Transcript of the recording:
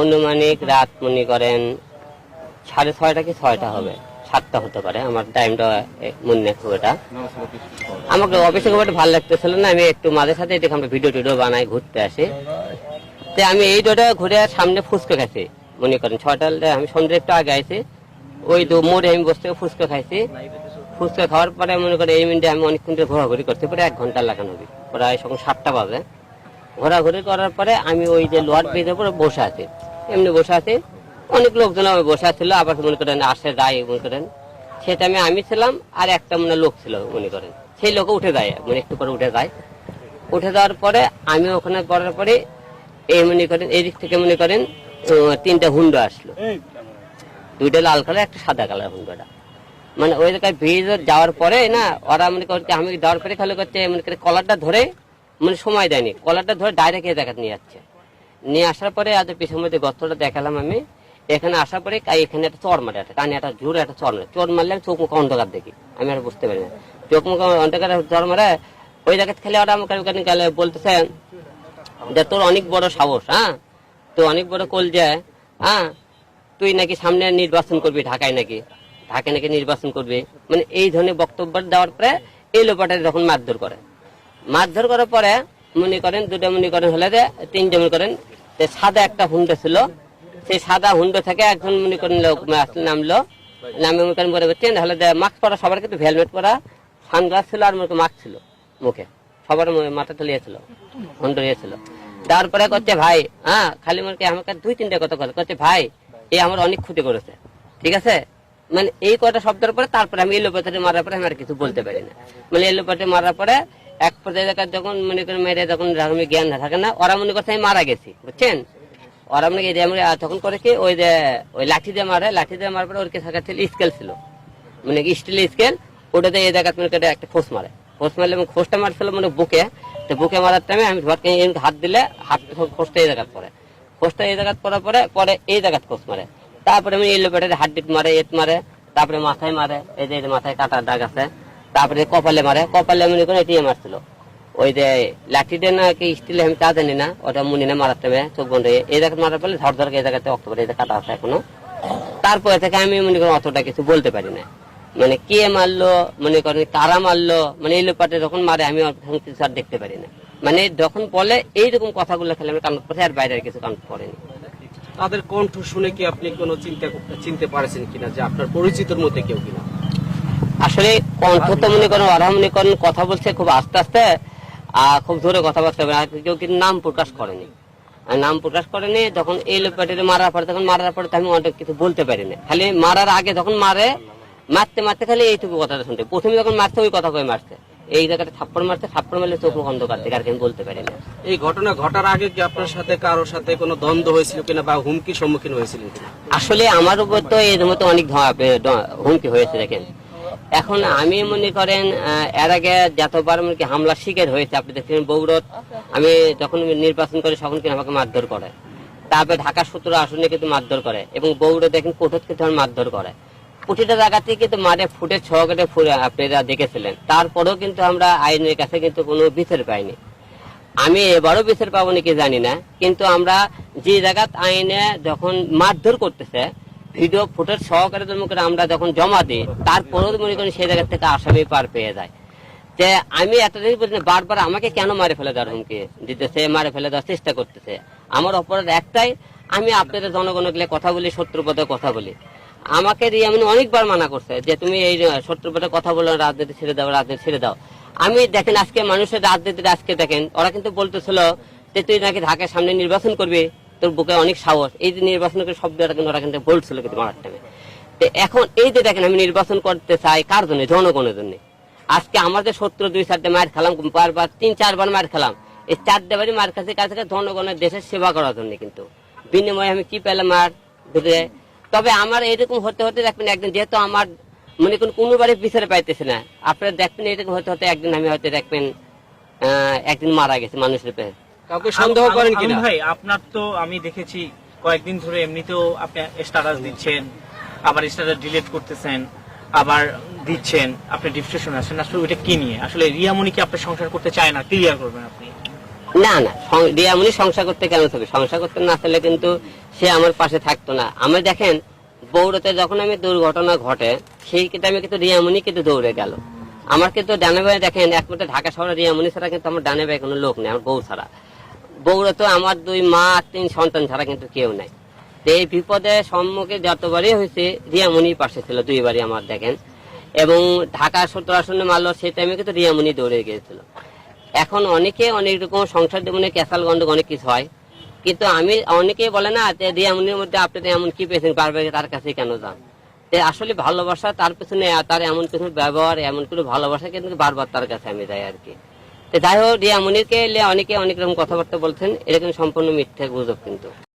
অনুমানিক রাত মনে করেন সাড়ে ছয়টা কি ছয়টা হবে? সাতটা হতে পারে, আমার টাইমটা মনে খুব এটা। আমাকে অফিসে খুব একটা ভালো লাগতেছিল না, আমি একটু মাঝে সাথে দেখে আমরা ভিডিও টিডিও বানাই, ঘুরতে আসি। তো আমি এই রোডে ঘুরে সামনে ফুচকা খাইছি, মনে করেন ছয়টা আমি সন্ধ্যে একটু আগে আইছি। ওই তো মোড়ে আমি বসে ফুচকা খাইছি। ফুচকা খাওয়ার পরে মনে করেন এই মিনিটে আমি অনেকক্ষণ ধরে ঘোরাঘুরি করছি পরে এক ঘণ্টা লাগানো হবে, প্রায় সকাল সাতটা বাজে। ঘোরাঘুরি করার পরে আমি ওই যে লোহার ব্রিজের উপরে বসে আছি। এমনি বসে আছি। অনেক লোকজন আমার বসে ছিল আবার মনে করেন আসে যায় মনে করেন। সেটা আমি আমি ছিলাম আর একটা মনে লোক ছিল মনে করেন। সেই লোক উঠে যায় মানে একটু পরে উঠে যায়। উঠে যাওয়ার পরে আমি ওখানে পড়ার পরে এই মনে করেন এই দিক থেকে মনে করেন তিনটা হুন্ডা আসলো। দুইটা লাল কালার একটা সাদা কালার হুন্ডোটা। মানে ওই জায়গায় ব্রিজ যাওয়ার পরে না ওরা মনে করছে আমি যাওয়ার পরে খালি করছে মনে করে কলারটা ধরে মানে সময় দেয়নি। কলারটা ধরে ডাইরেক্ট এই জায়গায় নিয়ে যাচ্ছে নিয়ে আসার পরে আজ পিছনের মধ্যে গর্তটা দেখালাম আমি। এখানে আসার পরে এখানে একটা চর মারে একটা, কানে একটা জোরে একটা চর মারে। চর মারলে আমি চোখ মুখ অন্ধকার দেখি। আমি আর বুঝতে পারি না। চোখ মুখ অন্ধকার চর মারে, ওই জায়গায় খেলে ওরা আমাকে ওখানে গেলে বলতেছে যে, তোর অনেক বড় সাহস হ্যাঁ? তো অনেক বড় কল যায় হ্যাঁ? তুই নাকি সামনে নির্বাচন করবি ঢাকায় নাকি? ঢাকায় নাকি নির্বাচন করবি? মানে এই ধরনের বক্তব্য দেওয়ার পরে এই লোপাটারে যখন মারধর করে। মারধর করার পরে মনে করেন, দুটো মনে করেন হলে যে, তিনটে মনে করেন সাদা একটা হুন্ডা ছিল। সেই সাদা হুন্ডা থেকে একজন মনে করেন লোক আসলে নামলো। নামে মনে করেন বলে চেন হলে যে মাস্ক পরা, সবার কিন্তু হেলমেট পরা সানগ্লাস ছিল আর মনে মাস্ক ছিল মুখে। সবার মাথা মাথাটা লিয়েছিল হুন্ডা লিয়েছিল তারপরে করছে, ভাই হ্যাঁ খালি মনে আমাকে দুই, তিনটে কথা কথা করছে, ভাই, এ আমার অনেক ক্ষতি করেছে। ঠিক আছে? মানে এই কয়টা শব্দের পরে তারপরে আমি এলোপাতে মারার পরে আমি আর কিছু বলতে পারি না। মানে এলোপাতে মারার পরে এক পর্যায়ে দেখা যখন মনে করেন মেরে যখন আমি জ্ঞান থাকে না, ওরা মনে করছে আমি মারা গেছি, বুঝছেন? ওরা মনে আমরা তখন করে কি ওই যে, ওই লাঠি দিয়ে মারে, লাঠি দিয়ে মারার পরে ওর কাছে ছিল স্কেল ছিল। মানে স্টিল স্কেল, ওটাতে এই জায়গা মনে করে একটা খোঁজ মারে। খোঁজ মারলে এবং খোঁজটা মারছিল মানে বুকে, তো বুকে মারার টাইমে আমি ধরকে হাত দিলে হাত খোঁজটা এই জায়গা পরে খোঁজটা এই জায়গা পরার পরে পরে এই জায়গা খোঁজ মারে। তারপরে আমি এলো পেটের হাত ডিট মারে এট মারে, তারপরে মাথায় মারে এই যে মাথায় কাটার দাগ আছে। তারপরে কপালে মারে, কপালে মনে করে এটিএ মারছিল ওই যে লাঠিটা না কি স্টিল আমি তা জানি না, ওটা মুনি না মারার টাইমে চোখ বন্ধ হয়ে এই জায়গায় মারার পরে ধর ধর এই জায়গাতে অক্টোবর এই কাটা আছে এখনও। তারপরে থেকে আমি মনে করি অতটা কিছু বলতে পারি না। মানে কে মারলো, মনে করেন কারা মারলো মানে এই লোপাটে যখন মারে, আমি আর দেখতে পারি না। মানে যখন বলে, এইরকম কথাগুলো খেলে আমি কান পড়ে, আর বাইরে কিছু কান করেনি তাদের কণ্ঠ শুনে কি আপনি কোনো চিন্তা চিনতে পারছেন কিনা যে আপনার পরিচিতর মধ্যে কেউ কিনা? আসলে কণ্ঠ তো মনে করেন ওরা মনে করেন কথা বলছে খুব আস্তে আস্তে আর খুব জোরে কথাবার্তা আর কেউ কিন্তু নাম প্রকাশ করেনি। আর নাম প্রকাশ করেনি যখন এই লোকটাকে মারার পরে তখন মারার পরে আমি অনেক কিছু বলতে পারিনি। খালি মারার আগে যখন মারে মারতে মারতে খালি এইটুকু কথাটা শুনতে। প্রথমে যখন মারছে ওই কথা কয়ে মারছে। এই জায়গাটা থাপ্পড় মারছে থাপ্পড় মারলে চোখ মুখ অন্ধকার থেকে আর বলতে পারি না। এই ঘটনা ঘটার আগে কি আপনার সাথে কারোর সাথে কোনো দ্বন্দ্ব হয়েছিল কিনা বা হুমকির সম্মুখীন হয়েছিলেন আসলে আমার উপর তো এর মতো অনেক হুমকি হয়েছে দেখেন। এখন আমি মনে করেন এর আগে যতবার কি হামলা শিকার হয়েছে আপনি দেখছেন বৌরত আমি যখন নির্বাচন করি তখন কিন্তু আমাকে মারধর করে। তারপরে ঢাকা সূত্র আসনে কিন্তু মারধর করে এবং বৌরত দেখেন কোঠত কিন্তু মারধর করে। প্রতিটা জায়গাতে কিন্তু মারে ফুটে ছকেটে ফুটে আপনারা দেখেছিলেন। তারপরেও কিন্তু আমরা আইনের কাছে কিন্তু কোনো বিচার পাইনি। আমি এবারও বিচার পাবো নাকি জানি না কিন্তু আমরা যে জায়গাত আইনে যখন মারধর করতেছে ভিডিও ফুটেজ সহকারে জন্ম করে আমরা যখন জমা দিই তারপরেও মনে করি সেই জায়গা থেকে আসামি পার পেয়ে যায়। যে আমি এতদিন বলি না, বারবার আমাকে কেন মারে ফেলে দেওয়ার হুমকি দিতেছে মারে ফেলে দেওয়ার চেষ্টা করতেছে। আমার অপরাধ একটাই আমি আপনাদের জনগণকে কথা বলি শত্রুর পদে কথা বলি। আমাকে দিয়ে এমন অনেকবার মানা করছে যে তুমি এই শত্রুর পদে কথা বলো রাজনীতি ছেড়ে দাও রাজনীতি ছেড়ে দাও। আমি দেখেন আজকে মানুষের রাজনীতির আজকে দেখেন ওরা কিন্তু বলতেছিল যে তুই নাকি ঢাকার সামনে নির্বাচন করবি তোর বুকে অনেক সাহস। এই যে নির্বাচন করে শব্দটা কিন্তু ওরা কিন্তু বলছিল কিন্তু মারার টাইমে তো এখন এই যে দেখেন আমি নির্বাচন করতে চাই কার জন্য? জনগণের জন্য। আজকে আমাদের শত্রু দুই, চারটে মার খেলাম, বারবার তিন, চারবার মার খেলাম। এই চারটে বাড়ি মার কাছে কাছে জনগণের দেশের সেবা করার জন্য কিন্তু। বিনিময়ে আমি কি পেলাম মার ধরে তবে আমার এরকম হতে হতে দেখবেন একদিন যেহেতু আমার মনে করুন কোনো বাড়ি বিচারে পাইতেছে না। আপনারা দেখবেন এরকম হতে হতে একদিন আমি হয়তো দেখবেন একদিন মারা গেছে মানুষের পেয়ে কাউকে সন্দেহ করেন কিনা? ভাই আপনার তো আমি দেখেছি কয়েকদিন ধরে এমনিতেও আপনি স্ট্যাটাস দিচ্ছেন আবার স্ট্যাটাস ডিলিট করতেছেন আবার দিচ্ছেন আপনি ডিপ্রেশন আছেন। আসলে ওইটা কি নিয়ে? আসলে রিয়ামণি কি আপনার সংসার করতে চায় না? ক্লিয়ার করবেন আপনি। না না রিয়ামণি সংসার করতে কেন থাকবে সংসার করতে না থাকলে কিন্তু সে আমার পাশে থাকতো না। আমি দেখেন বৌড়তে যখন আমি দুর্ঘটনা ঘটে সেই কিন্তু আমি কিন্তু রিয়ামণি কিন্তু দৌড়ে গেল। আমার কিন্তু ডানে ভাই দেখেন একমাত্র ঢাকা শহরে রিয়ামণি ছাড়া কিন্তু আমার ডানে ভাই কোনো লোক নেই আমার বউ ছাড়া। বৌড়ে তো আমার দুই মা, তিন সন্তান ছাড়া কিন্তু কেউ নাই। এই বিপদে সম্মুখে যতবারই হয়েছে রিয়ামণির পাশে ছিল, দুইবারই আমার দেখেন। এবং ঢাকা সত্তর আসনে মারলো সেই টাইমে কিন্তু রিয়ামণি দৌড়ে গিয়েছিল। এখন অনেকে অনেক রকম সংসার জীবনে ক্যাসাল গন্ড অনেক কিছু হয়। কিন্তু আমি, অনেকেই বলে না যে রিয়ামনির মধ্যে আপনি এমন কি পেয়েছেন বারবার তার কাছে কেন যান? আসলে ভালোবাসা তার পেছনে, তার এমন কিছু ব্যবহার, এমন কিছু ভালোবাসা কিন্তু বারবার তার কাছে আমি যাই আর কি। তো যাই হোক এলে অনেকে অনেক রকম কথাবার্তা বলছেন। এরকম সম্পূর্ণ মিথ্যা গুজব কিন্তু।